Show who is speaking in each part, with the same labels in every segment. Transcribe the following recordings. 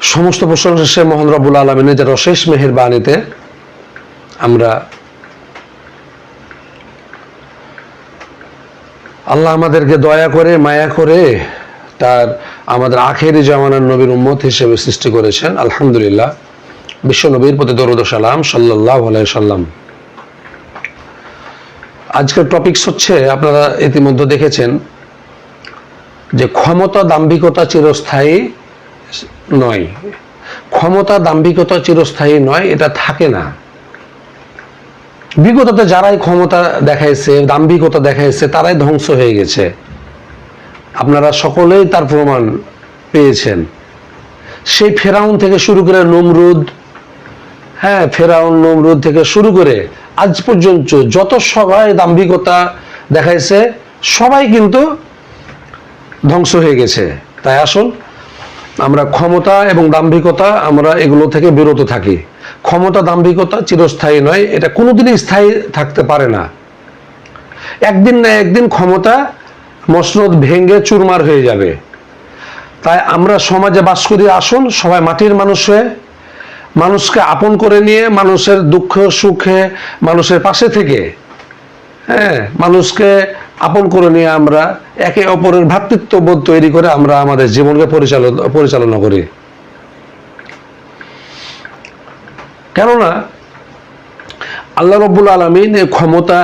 Speaker 1: সমস্ত প্রশংসা সে মোহন রবুল আলমিনের যারা অশেষ মেহের বাণীতে আমরা আল্লাহ আমাদেরকে দয়া করে, মায়া করে তার আমাদের আখেরি জামানার নবীর উম্মত হিসেবে সৃষ্টি করেছেন। আলহামদুলিল্লাহ। বিশ্ব নবীর প্রতি দরুদ সালাম সাল্লাহ সাল্লাম আজকের টপিকস হচ্ছে, আপনারা ইতিমধ্যে দেখেছেন যে ক্ষমতা দাম্ভিকতা চিরস্থায়ী নয়। ক্ষমতা দাম্ভিকতা চিরস্থায়ী নয়, এটা থাকে না। বিগততে যারাই ক্ষমতা দেখাইছে, দাম্ভিকতা দেখাইছে, তারাই ধ্বংস হয়ে গেছে। আপনারা সকলেই তার প্রমাণ পেয়েছেন। সেই ফেরাউন থেকে শুরু করে নমরুদ হ্যাঁ ফেরাউন, নমরুদ থেকে শুরু করে আজ পর্যন্ত যত সবাই দাম্ভিকতা দেখাইছে, সবাই কিন্তু ধ্বংস হয়ে গেছে। তাই আসুন আমরা ক্ষমতা এবং দাম্ভিকতা আমরা এগুলো থেকে বিরত থাকি। ক্ষমতা, দাম্ভিকতা চিরস্থায়ী নয়, এটা কোনোদিনই স্থায়ী থাকতে পারে না। একদিন না একদিন ক্ষমতা, মসনদ ভেঙে চুরমার হয়ে যাবে। তাই আমরা সমাজে বাস করি আসুন, সবাই মাটির মানুষ মানুষকে আপন করে নিয়ে, মানুষের দুঃখ, সুখে, মানুষের পাশে থেকে হ্যাঁ মানুষকে আপন করে নিয়ে আমরা একে অপরের ভ্রাতৃত্ববোধ তৈরি করে আমরা আমাদের জীবনকে পরিচালনা পরিচালনা করি। কেননা আল্লাহ রব্বুল আলমিন এই ক্ষমতা,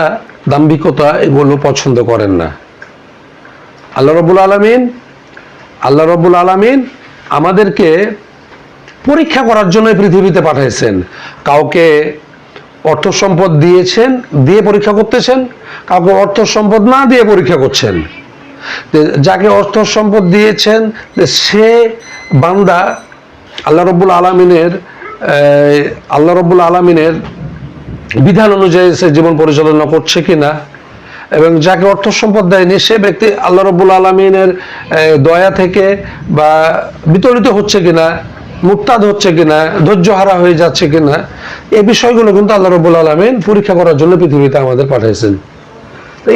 Speaker 1: দাম্ভিকতা এগুলো পছন্দ করেন না। আল্লাহ রব্বুল আলমিন, আল্লাহ রব্বুল আলমিন আমাদেরকে পরীক্ষা করার জন্য পৃথিবীতে পাঠাইছেন। কাউকে অর্থ সম্পদ দিয়েছেন, দিয়ে পরীক্ষা করতেছেন, কাউকে অর্থ সম্পদ না দিয়ে পরীক্ষা করছেন। যাকে অর্থ সম্পদ দিয়েছেন সে বান্দা আল্লাহ রব্বুল আলমিনের আল্লাহ রব্বুল আলমিনের বিধান অনুযায়ী সে জীবন পরিচালনা করছে কিনা এবং যাকে অর্থ সম্পদ দেয়নি, সে ব্যক্তি আল্লাহ রব্বুল আলমিনের দয়া থেকে বা বিতরিত হচ্ছে কিনা মুক্তাদ হচ্ছে কিনা ধৈর্য হারা হয়ে যাচ্ছে কিনা, এই বিষয়গুলো কিন্তু আল্লাহ রব্বুল আলমিন পরীক্ষা করার জন্য পৃথিবীতে আমাদের পাঠাইছেন।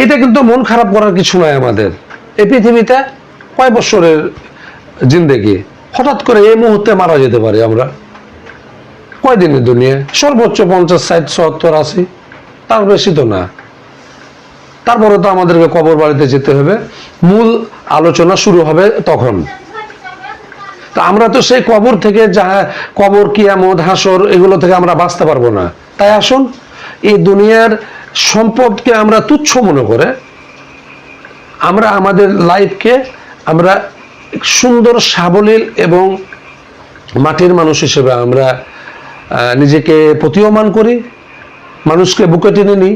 Speaker 1: এটা কিন্তু মন খারাপ করার কিছু নয় আমাদের। এই পৃথিবীতে কয় বছরের জিন্দেগি? হঠাৎ করে এই মুহূর্তে মারা যেতে পারি আমরা। কয়দিনের দুনিয়া? সর্বোচ্চ পঞ্চাশ, ষাট, সত্তর আশি। তার বেশি তো না। তারপরে তো আমাদেরকে কবর বাড়িতে যেতে হবে। মূল আলোচনা শুরু হবে তখন। তা আমরা তো সেই কবর থেকে যা, কবর, কিয়ামত হাসর এগুলো থেকে আমরা বাঁচতে পারব না। তাই আসুন, এই দুনিয়ার সম্পদকে আমরা তুচ্ছ মনে করে, আমরা আমাদের লাইফকে আমরা সুন্দর, সাবলীল এবং মাটির মানুষ হিসেবে আমরা নিজেকে প্রতীয়মান করি, মানুষকে বুকে টেনে নিই,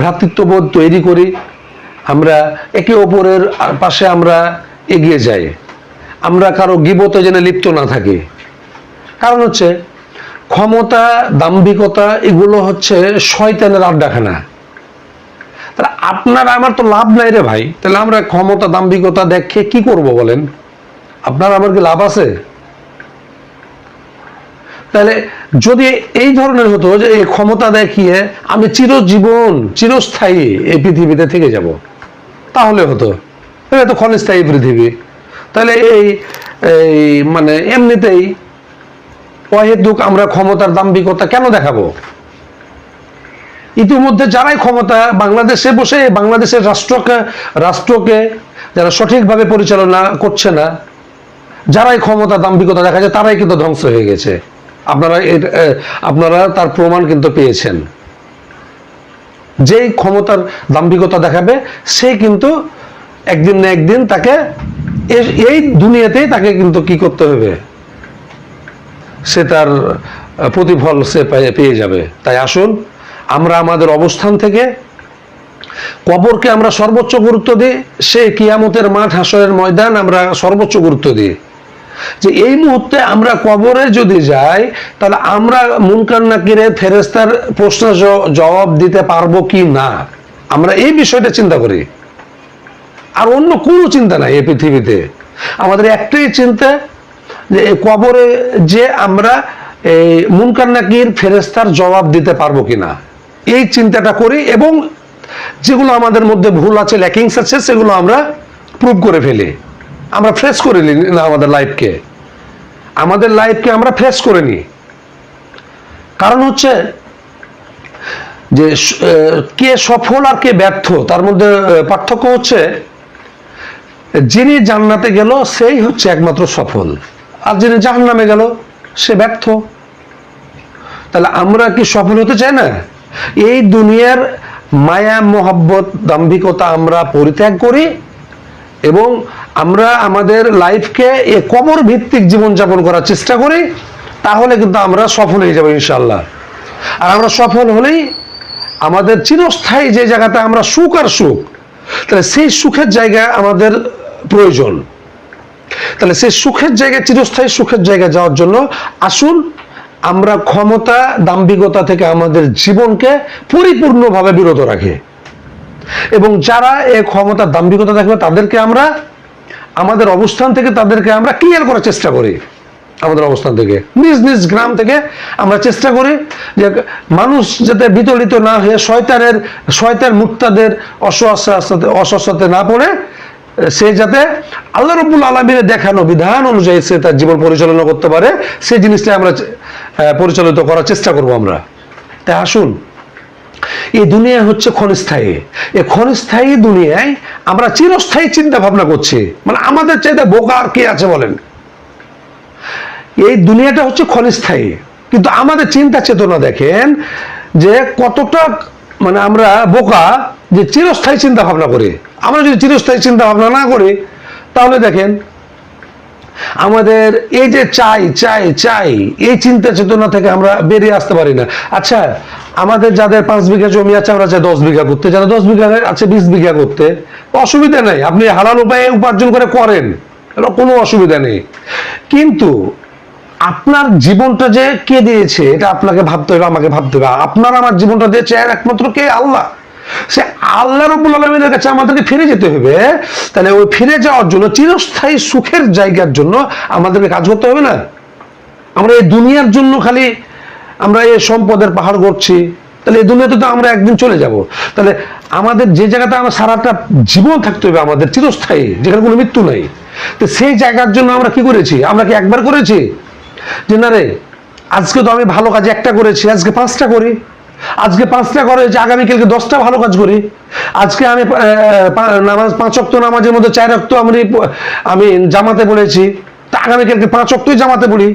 Speaker 1: ভ্রাতৃত্ববোধ তৈরি করি, আমরা একে অপরের পাশে আমরা এগিয়ে যাই। আমরা কারও গিবতে যেন লিপ্ত না থাকি। কারণ হচ্ছে ক্ষমতা, দাম্ভিকতা, এগুলো হচ্ছে শয়তানের আড্ডাখানা। তাহলে আপনার আমার তো লাভ নাই রে ভাই। তাহলে আমরা ক্ষমতা, দাম্ভিকতা দেখে কি করব বলেন? আপনার আমার কি লাভ আছে? তাহলে যদি এই ধরনের হতো যে এই ক্ষমতা দেখিয়ে আমি চিরজীবন, চিরস্থায়ী এই পৃথিবীতে থেকে যাব, তাহলে হতো। এটা তো ক্ষণস্থায়ী পৃথিবী। তাহলে এই মানে এমনিতেই অহেতুক আমরা ক্ষমতার দাম্ভিকতা কেন দেখাবো? ইতিমধ্যে যারাই ক্ষমতা বাংলাদেশে বসে, বাংলাদেশের রাষ্ট্রকে রাষ্ট্রকে যারা সঠিকভাবে পরিচালনা করছে না, যারাই ক্ষমতা দাম্ভিকতা দেখা যায়, তারাই কিন্তু ধ্বংস হয়ে গেছে। আপনারা আপনারা তার প্রমাণ কিন্তু পেয়েছেন। যেই ক্ষমতার দাম্ভিকতা দেখাবে, সে কিন্তু একদিন না একদিন তাকে এই দুনিয়াতেই তাকে কিন্তু কি করতে হবে? সে তার প্রতিফল সে পেয়ে- যাবে। তাই আসুন, আমরা আমাদের অবস্থান থেকে কবরকে আমরা সর্বোচ্চ গুরুত্ব দিই, সে কিয়ামতের মাঠ হাসরের ময়দান আমরা সর্বোচ্চ গুরুত্ব দিই। যে এই মুহূর্তে আমরা কবরে যদি যাই, তাহলে আমরা মুনকার নাকিরে ফেরেস্তার প্রশ্ন জবাব দিতে পারব কি না? আমরা এই বিষয়টা চিন্তা করি। আর অন্য কোনো চিন্তা নাই এই পৃথিবীতে। আমাদের একটাই চিন্তা যে কবরে যে আমরা এই মুনকার নাকির ফেরেস্তার জবাব দিতে পারব কিনা। এই চিন্তাটা করি এবং যেগুলো আমাদের মধ্যে ভুল আছে, ল্যাকিংস আছে, সেগুলো আমরা প্রুভ করে ফেলি। আমরা ফ্রেশ করে নিই না আমাদের লাইফকে আমাদের লাইফকে আমরা ফ্রেশ করে নিই। কারণ হচ্ছে যে কে সফল আর কে ব্যর্থ, তার মধ্যে পার্থক্য হচ্ছে যিনি জান্নাতে গেল, সেই হচ্ছে একমাত্র সফল। আর যিনি জাহান্নামে গেল, সে ব্যর্থ। তাহলে আমরা কি সফল হতে চাই না? এই দুনিয়ার মায়া, মোহাব্বত, দাম্ভিকতা আমরা পরিত্যাগ করি এবং আমরা আমাদের লাইফকে এ কবর ভিত্তিক জীবনযাপন করার চেষ্টা করি, তাহলে কিন্তু আমরা সফল হয়ে যাব ইনশাল্লাহ আর আমরা সফল হলেই আমাদের চিরস্থায়ী যে জায়গাতে আমরা সুখ আর সুখ, তাহলে সেই সুখের জায়গা আমাদের প্রয়োজন। তাহলে সেই সুখের জায়গায়, চিরস্থায়ী সুখের জায়গায় যাওয়ার জন্য আসুন, আমরা ক্ষমতা, দাম্ভিকতা থেকে আমাদের জীবনকে পরিপূর্ণভাবে বিরত রাখি। এবং যারা এই ক্ষমতা, দাম্ভিকতা থাকবে তাদেরকে আমরা, আমাদের অবস্থান থেকে তাদেরকে আমরা ক্লিয়ার করার চেষ্টা করি। আমাদের অবস্থান থেকে, নিজ নিজ গ্রাম থেকে আমরা চেষ্টা করি যে মানুষ যাতে বিতলিত না হয়ে শয়তানের, শয়তান মুক্তাদের অস্বস্থাতে অস্বস্থাতে না পড়ে সে যাতে আল্লাহ রব্বুল আলমীর দেখানো বিধান অনুযায়ী সে তার জীবন পরিচালনা করতে পারে সেই জিনিসটা আমরা পরিচালিত করার চেষ্টা করব আমরা। তাই আসুন, এই দুনিয়া হচ্ছে ক্ষণস্থায়ী। এই ক্ষণস্থায়ী দুনিয়ায় আমরা চিরস্থায়ী চিন্তা ভাবনা করছি। মানে আমাদের চাইতে বোকা আর কে আছে বলেন? এই দুনিয়াটা হচ্ছে ক্ষণস্থায়ী। কিন্তু আমাদের চিন্তা চেতনা দেখেন যে কতটা মানে আমরা বোকা যে চিরস্থায়ী চিন্তা ভাবনা করি। আমরা যদি চিরস্থায়ী চিন্তা ভাবনা না করি, তাহলে দেখেন, আমাদের এই যে চাই চাই চাই, এই চিন্তা চেতনা থেকে আমরা বেরিয়ে আসতে পারি না। আচ্ছা আমাদের যাদের পাঁচ বিঘা জমি আছে, আমরা চাই দশ বিঘা করতে। যারা দশ বিঘা আছে, বিশ বিঘা করতে। অসুবিধা নেই, আপনি হালাল উপায়ে উপার্জন করে করেন কোনো অসুবিধা নেই। কিন্তু আপনার জীবনটা যে কে দিয়েছে, এটা আপনাকে ভাবতে হবে, আমাকে ভাবতে হবে। আপনার আমার জীবনটা দিয়েছে একমাত্র কে? আল্লাহ। সে আল্লাহ রবুল আলমীর কাছে আমাদেরকে ফিরে যেতে হবে। তাহলে ওই ফিরে যাওয়ার জন্য, চিরস্থায়ী সুখের জায়গার জন্য আমাদেরকে কাজ করতে হবে না? আমরা এই দুনিয়ার জন্য খালি আমরা এই সম্পদের পাহাড় করছি তাহলে এই দুনিয়াতে তো আমরা একদিন চলে যাব। তাহলে আমাদের যে জায়গাতে আমরা সারাটা জীবন থাকতে হবে আমাদের চিরস্থায়ী, যেখানে কোনো মৃত্যু নাই। তো সেই জায়গার জন্য আমরা কি করেছি? আমরা কি একবার করেছি? যে না রে, আজকে তো আমি ভালো কাজ একটা করেছি, আজকে পাঁচটা করি। আজকে পাঁচটা করে, যে আগামীকালকে দশটা ভালো কাজ করি। আজকে আমি নামাজ, পাঁচ অক্ত নামাজের মধ্যে চার অক্ত আমি আমি জামাতে পড়েছি। তা আগামীকালকে পাঁচ অক্তই জামাতে পড়ি।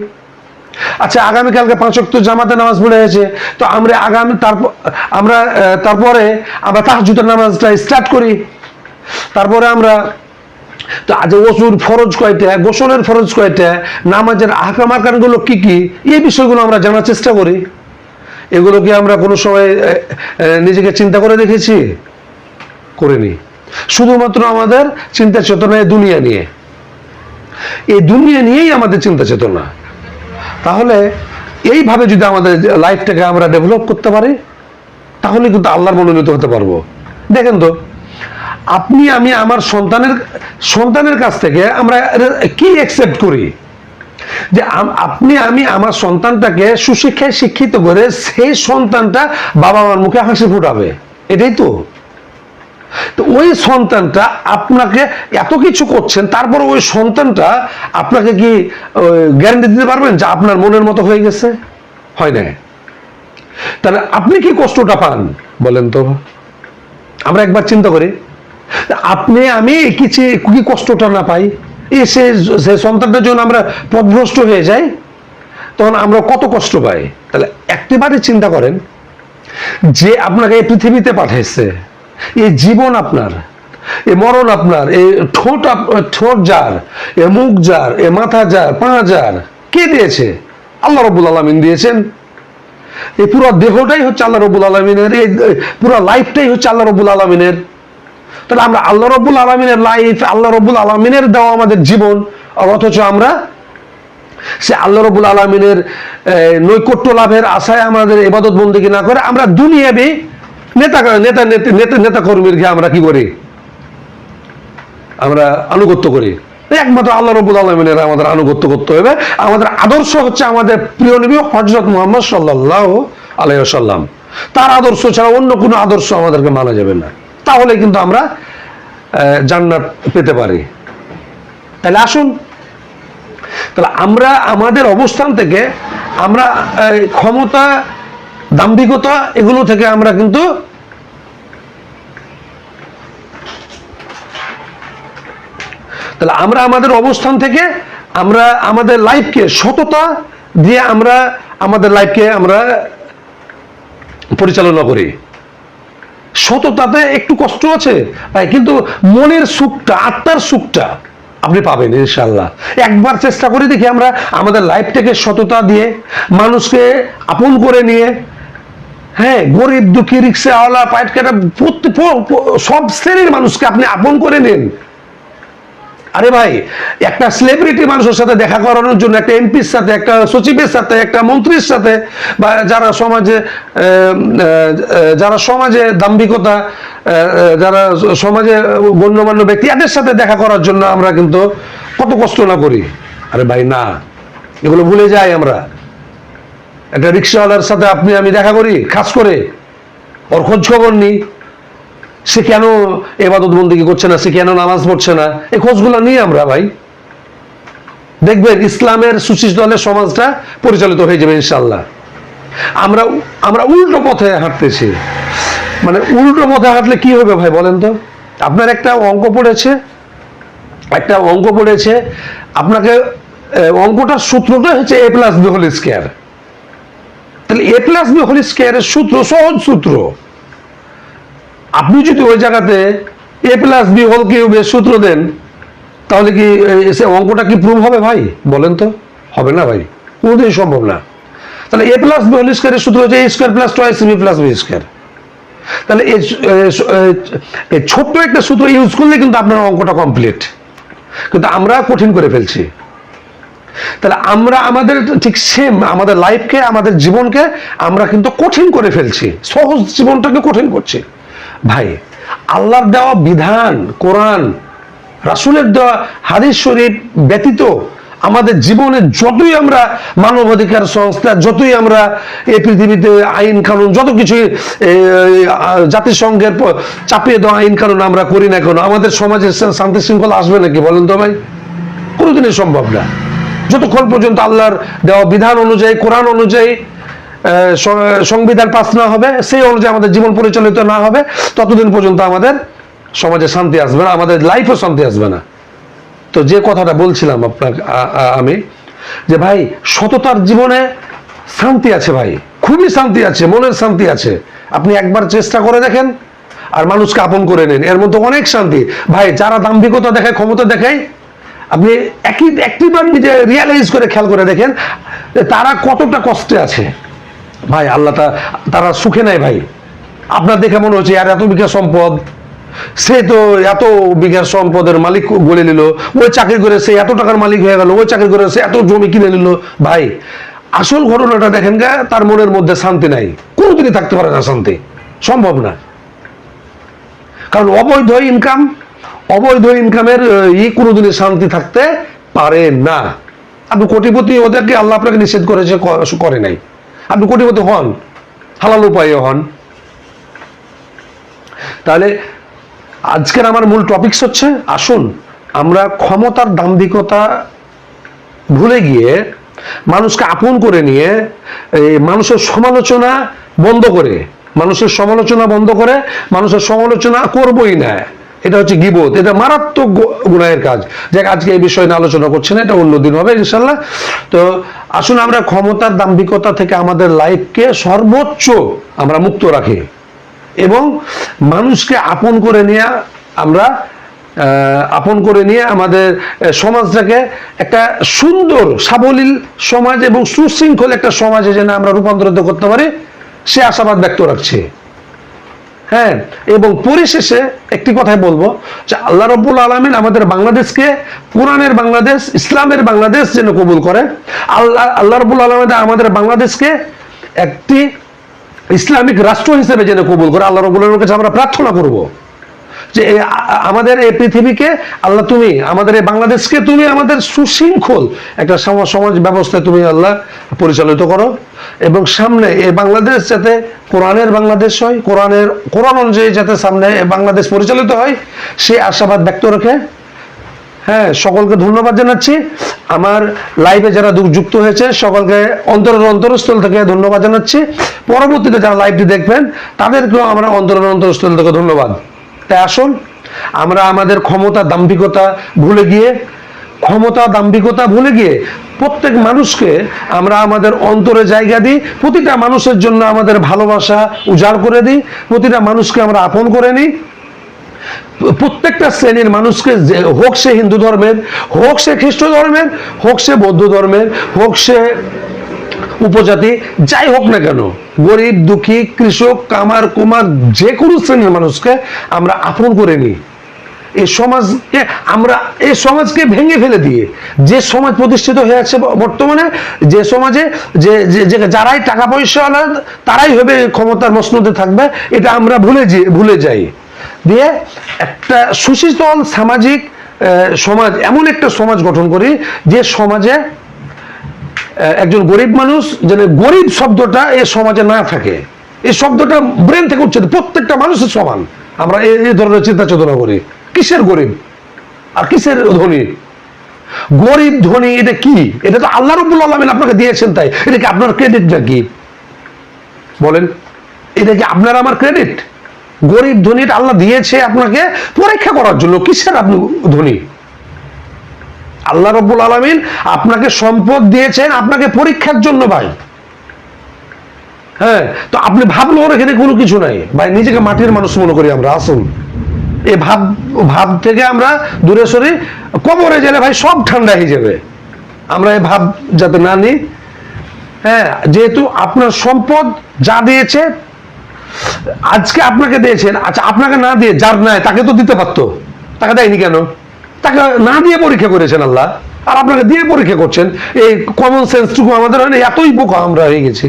Speaker 1: আচ্ছা আগামীকালকে পাঁচ অক্ত জামাতে নামাজ পড়ে গেছে। তো আমরা আগামী তারপর আমরা তারপরে আমরা তাহাজুদের নামাজটা স্টার্ট করি। তারপরে আমরা, তো আজ ওসুর ফরজ কয়টা, গোসলের ফরজ কয়টা, নামাজের আহকাম আকারগুলো কি কি, এই বিষয়গুলো আমরা জানার চেষ্টা করি। এগুলো কি আমরা কোনো সময় নিজেকে চিন্তা করে দেখেছি? করিনি। শুধুমাত্র আমাদের চিন্তা চেতনা দুনিয়া নিয়ে। এই দুনিয়া নিয়েই আমাদের চিন্তা চেতনা। তাহলে এইভাবে যদি আমাদের লাইফটাকে আমরা ডেভেলপ করতে পারি, তাহলে কিন্তু আল্লাহর মনোনীত হতে পারব। দেখেন তো, আপনি, আমি, আমার সন্তানের সন্তানের কাছ থেকে আমরা কি অ্যাকসেপ্ট করি? যে আপনি, আমি আমার সন্তানটাকে সুশিক্ষায় শিক্ষিত করে সেই সন্তানটা বাবা মার মুখে হাসি ফুটাবে। এটাই তো। তো ওই সন্তানটা আপনাকে এত কিছু করছেন, তারপর ওই সন্তানটা আপনাকে কি গ্যারান্টি দিতে পারবেন যে আপনার মনের মতো হয়ে গেছে? হয় না তাহলে আপনি কি কষ্টটা পান, বলেন তো? আমরা একবার চিন্তা করি। আপনি, আমি কিছু, কি কষ্টটা না পাই? সে সে সন্তানটার জন্য আমরা পথভ্রষ্ট হয়ে যাই, তখন আমরা কত কষ্ট পাই। তাহলে একটিবারে চিন্তা করেন, যে আপনাকে এই পৃথিবীতে পাঠাইছে, এই জীবন আপনার এ মরণ আপনার, এই ঠোঁট ঠোঁট যার এ মুখ যার এ মাথা যার, পা যার, কে দিয়েছে? আল্লাহ রবুল আলমিন দিয়েছেন। এই পুরো দেহটাই হচ্ছে আল্লাহ রবুল আলমিনের, এই পুরো লাইফটাই হচ্ছে আল্লাহ রবুল আলমিনের। তাহলে আমরা আল্লাহ রবুল আলমিনের লাইফ, আল্লাহ রবুল আলমিনের দেওয়া আমাদের জীবন অথচ আমরা সে আল্লাহ রবুল আলমিনের নৈকট্য লাভের আশায় আমাদের এবাদত বন্দিকে না করে আমরা দুনিয়াবি নেতা নেতা- নেতা নেতা কর্মীর গিয়ে আমরা কি করি? আমরা আনুগত্য করি। একমাত্র আল্লাহ রবুল আলমিনের আমাদের আনুগত্য করতে হবে। আমাদের আদর্শ হচ্ছে আমাদের প্রিয় নবী হজরত মোহাম্মদ সাল্লাহ আলাইসাল্লাম তার আদর্শ ছাড়া অন্য কোনো আদর্শ আমাদেরকে মানা যাবে না। তাহলে কিন্তু আমরা জান্নাত পেতে পারি। তাহলে আসুন। তাহলে আমরা, আমাদের অবস্থান থেকে আমরা ক্ষমতা, দাম্ভিকতা এগুলো থেকে আমরা কিন্তু তাহলে আমরা আমাদের অবস্থান থেকে আমরা আমাদের লাইফকে সততা দিয়ে আমরা আমাদের লাইফকে আমরা পরিচালনা করি। সততাতে একটু কষ্ট আছে? তাই কিন্তু মনের সুখটা, আত্মার সুখটা আপনি পাবেন ইনশাল্লাহ একবার চেষ্টা করে দেখি আমরা আমাদের লাইফ থেকে সততা দিয়ে, মানুষকে আপন করে নিয়ে হ্যাঁ গরিব দুঃখী, রিক্সাওয়ালা পাইট কাটা সব শ্রেণির মানুষকে আপনি আপন করে নিন। আরে ভাই, একটা সেলিব্রিটি মানুষের সাথে দেখা করানোর জন্য একটা এমপির সাথে, একটা সচিবের সাথে, একটা মন্ত্রীর সাথে, বা যারা সমাজে যারা সমাজে দাম্ভিকতা যারা সমাজে গণ্যমান্য ব্যক্তি, এদের সাথে দেখা করার জন্য আমরা কিন্তু কত কষ্ট না করি। আরে ভাই, না, এগুলো ভুলে যাই আমরা। একটা রিক্সাওয়ালার সাথে আপনি, আমি দেখা করি খাস করে, ওর খোঁজ খবর নিই। সে কেন এবাদত বন্দি করছে না? সে কেন নামাজ পড়ছে না? এই খোঁজগুলো নিয়ে আমরা, ভাই। দেখবেন, ইসলামের সুচিস দলের সমাজটা পরিচালিত হয়ে যাবে ইনশাল্লাহ আমরা আমরা উল্টো পথে হাঁটতেছি। মানে উল্টো পথে হাঁটলে কি হবে, ভাই, বলেন তো? আপনার একটা অঙ্ক পড়েছে? একটা অঙ্ক পড়েছে। আপনাকে অঙ্কটার সূত্রটা হচ্ছে A plus B whole square তাহলে এ প্লাস বি হোল স্কোয়ারের সূত্র সহজ সূত্র। আপনি যদি ওই জায়গাতে এ প্লাস বি হোল কিউবের সূত্র দেন, তাহলে কি সে অঙ্কটা কি প্রুভ হবে ভাই? বলেন তো। হবে না ভাই? কোনোদিনই সম্ভব না। তাহলে এ প্লাস বি হোল স্কোয়ারের সূত্র হচ্ছে A square plus twice B plus B square তাহলে এই ছোট্ট একটা সূত্র ইউজ করলে কিন্তু আপনার অঙ্কটা কমপ্লিট কিন্তু আমরা কঠিন করে ফেলছি। তাহলে আমরা আমাদের ঠিক সেম আমাদের লাইফকে আমাদের জীবনকে আমরা কিন্তু কঠিন করে ফেলছি। সহজ জীবনটাকে কঠিন করছি। ভাই, আল্লাহর দেওয়া বিধান, কোরআন, রাসূলের দেওয়া হাদিস শরীফ ব্যতীত আমাদের জীবনে যতই আমরা মানবাধিকার সংস্থা, যতই আমরা এই পৃথিবীতে আইন কানুন, যত কিছু জাতিসংঘের চাপিয়ে দেওয়া আইন কানুন আমরা করি না কেন, আমাদের সমাজে শান্তি শৃঙ্খলা আসবে নাকি বলেন তো ভাই? কোনোদিনই সম্ভব না। যতক্ষণ পর্যন্ত আল্লাহর দেওয়া বিধান অনুযায়ী, কোরআন অনুযায়ী সংবিধান পাস না হবে, সেই অনুযায়ী আমাদের জীবন পরিচালিত না হবে, ততদিন পর্যন্ত আমাদের সমাজে শান্তি আসবে না, আমাদের লাইফও শান্তি আসবে না। তো যে কথাটা বলছিলাম আপনাকে আ- আ- আমি, যে ভাই, সততার জীবনে শান্তি আছে ভাই, খুবই শান্তি আছে, মনের শান্তি আছে। আপনি একবার চেষ্টা করে দেখেন, আর মানুষকে আপন করে নেন, এর মধ্যে অনেক শান্তি। ভাই, যারা দাম্ভিকতা দেখায় ক্ষমতা দেখায় আপনি একই, একটিবার নিজে রিয়ালাইজ করে খেয়াল করে দেখেন তারা কতটা কষ্টে আছে। ভাই, আল্লাহ তারা সুখে নাই ভাই। আপনার দেখে মনে হচ্ছে আর এত বিঘা সম্পদ, সে তো এত বিঘা সম্পদের মালিক বলে নিল, ওই চাকরি করে সে এত টাকার মালিক হয়ে গেল, ওই চাকরি করে সে এত জমি কিনে নিল। ভাই, আসল ঘটনাটা দেখেন গা, তার মনের মধ্যে শান্তি নাই। কোনোদিনই থাকতে পারে না শান্তি। সম্ভব না। কারণ অবৈধ ইনকাম অবৈধ ইনকামের ই কোনোদিনই শান্তি থাকতে পারে না। আপনি কোটিপতি ওদেরকে আল্লাহ আপনাকে নিষেধ করেছে করে নাই আপনি কোটিপতি হন, হালাল উপায়ে হন। তাহলে আজকের আমার মূল টপিকস হচ্ছে, আসুন আমরা ক্ষমতার দাম্ভিকতা ভুলে গিয়ে মানুষকে আপন করে নিয়ে মানুষের সমালোচনা বন্ধ করে, মানুষের সমালোচনা বন্ধ করে, মানুষের সমালোচনা করবই না। এটা হচ্ছে গিবোধ এটা মারাত্মক গুণায়ের কাজ। যাক, আজকে এই বিষয় আলোচনা করছি না, এটা অন্যদিন হবে ইনশাল্লাহ তো আসুন আমরা ক্ষমতার দাম্ভিকতা থেকে আমাদের লাইফকে সর্বোচ্চ আমরা মুক্ত রাখি এবং মানুষকে আপন করে নিয়ে আমরা আপন করে নিয়ে আমাদের সমাজটাকে একটা সুন্দর, সাবলীল সমাজ এবং সুশৃঙ্খল একটা সমাজে যেন আমরা রূপান্তরিত করতে পারি, সে আশাবাদ ব্যক্ত রাখছি। হ্যাঁ এবং পরিশেষে একটি কথাই বলব যে আল্লাহ রব্বুল আলমিন আমাদের বাংলাদেশকে কোরআনের বাংলাদেশ, ইসলামের বাংলাদেশ যেন কবুল করে। আল্লাহ আল্লাহ রব্বুল আলমিন আমাদের বাংলাদেশকে একটি ইসলামিক রাষ্ট্র হিসেবে যেন কবুল করে। আল্লাহ রব্বুল আলমের কাছে আমরা প্রার্থনা করব যে আমাদের এই পৃথিবীকে আল্লাহ তুমি, আমাদের এই বাংলাদেশকে তুমি আমাদের সুশৃঙ্খল একটা সমাজ ব্যবস্থায় তুমি আল্লাহ পরিচালিত করো। এবং সামনে এ বাংলাদেশ যাতে কোরআনের বাংলাদেশ হয়, কোরআনের, কোরআন অনুযায়ী যাতে সামনে বাংলাদেশ পরিচালিত হয় সে আশাবাদ ব্যক্ত রেখে হ্যাঁ সকলকে ধন্যবাদ জানাচ্ছি। আমার লাইভে যারা যুক্ত হয়েছে, সকলকে অন্তরের অন্তরস্থল থেকে ধন্যবাদ জানাচ্ছি। পরবর্তীতে যারা লাইভটি দেখবেন, তাদেরকেও আমরা অন্তরের অন্তরস্থল থেকে ধন্যবাদ। তাই আসুন, আমরা আমাদের ক্ষমতা, দাম্ভিকতা ভুলে গিয়ে ক্ষমতা, দাম্ভিকতা ভুলে গিয়ে প্রত্যেক মানুষকে আমরা আমাদের অন্তরে জায়গা দিই, প্রতিটা মানুষের জন্য আমাদের ভালোবাসা উজাড় করে দিই, প্রতিটা মানুষকে আমরা আপন করে নিই। প্রত্যেকটা শ্রেণির মানুষকে যে হোক সে হিন্দু ধর্মের, হোক সে খ্রিস্ট ধর্মের, হোক সে বৌদ্ধ ধর্মের, হোক সে উপজাতি, যাই হোক না কেন, গরিব, দুঃখী, কৃষক, কামার, কুমার, যে কোনো শ্রেণির মানুষকে আমরা আপন করে নিই। এই সমাজকে আমরা এই সমাজকে ভেঙে ফেলে দিয়ে যে সমাজ প্রতিষ্ঠিত হয়ে আছে বর্তমানে, যে সমাজে যে যারাই টাকা পয়সা তারাই হবে ক্ষমতার মসনদে থাকবে, এটা আমরা ভুলে ভুলে যাই। দিয়ে একটা সুশীতল সামাজিক সমাজ, এমন একটা সমাজ গঠন করি যে সমাজে একজন গরিব মানুষ যেন গরিব শব্দটা এই সমাজে না থাকে। এই শব্দটা ব্রেন থেকে উচ্ছেদ, প্রত্যেকটা মানুষের সমান। আমরা এই ধরনের চিন্তা চেতনা করি। কিসের গরিব? আর কিসের ধনী? গরিব, ধনী, এটা কি? এটা তো আল্লাহ রব্বুল আলমিন আপনাকে দিয়েছেন তাই। এটা কি আপনার ক্রেডিট নাকি? বলেন, এটা কি আপনার আমার ক্রেডিট গরিব, ধনী, এটা আল্লাহ দিয়েছে আপনাকে পরীক্ষা করার জন্য। কিসের আপনি ধনী? আল্লাহ রব্বুল আলমিন আপনাকে সম্পদ দিয়েছেন আপনাকে পরীক্ষার জন্য ভাই। হ্যাঁ তো আপনি ভাবলো ওর এখানে কোনো কিছু নাই। ভাই, নিজেকে মাটির মানুষ মনে করি আমরা, আসুন। এই ভাব ভাব থেকে আমরা দূরে সরি, কবরে গেলে ভাই সব ঠান্ডা হয়ে যাবে। আমরা এই ভাব যাতে না নিই। হ্যাঁ যেহেতু আপনার সম্পদ যা দিয়েছে, আজকে আপনাকে দিয়েছেন আচ্ছা আপনাকে না দিয়ে যার নাই, তাকে তো দিতে পারতো। তাকে দেয়নি কেন? তাকে না দিয়ে পরীক্ষা করেছেন আল্লাহ। আর আপনাকে দিয়ে পরীক্ষা করছেন। এই কমন সেন্সটুকু আমাদের হয় না, এতই বোকা আমরা হয়ে গেছি।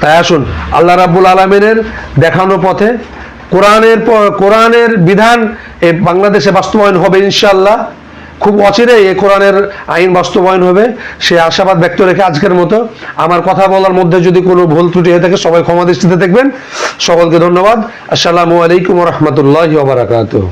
Speaker 1: তাই আসুন, আল্লাহ রাব্বুল আলমিনের দেখানো পথে কোরআনের কোরআনের বিধান বাংলাদেশে বাস্তবায়ন হবে ইনশাল্লাহ খুব অচিরে এ কোরআনের আইন বাস্তবায়ন হবে। সে আশাবাদ ব্যক্ত রেখে আজকের মতো। আমার কথা বলার মধ্যে যদি কোনো ভুল ত্রুটি হয়ে থাকে, সবাই ক্ষমা দৃষ্টিতে দেখবেন। সকলকে ধন্যবাদ। আসসালামু আলাইকুম রহমতুল্লাহ বারাকাতুহ।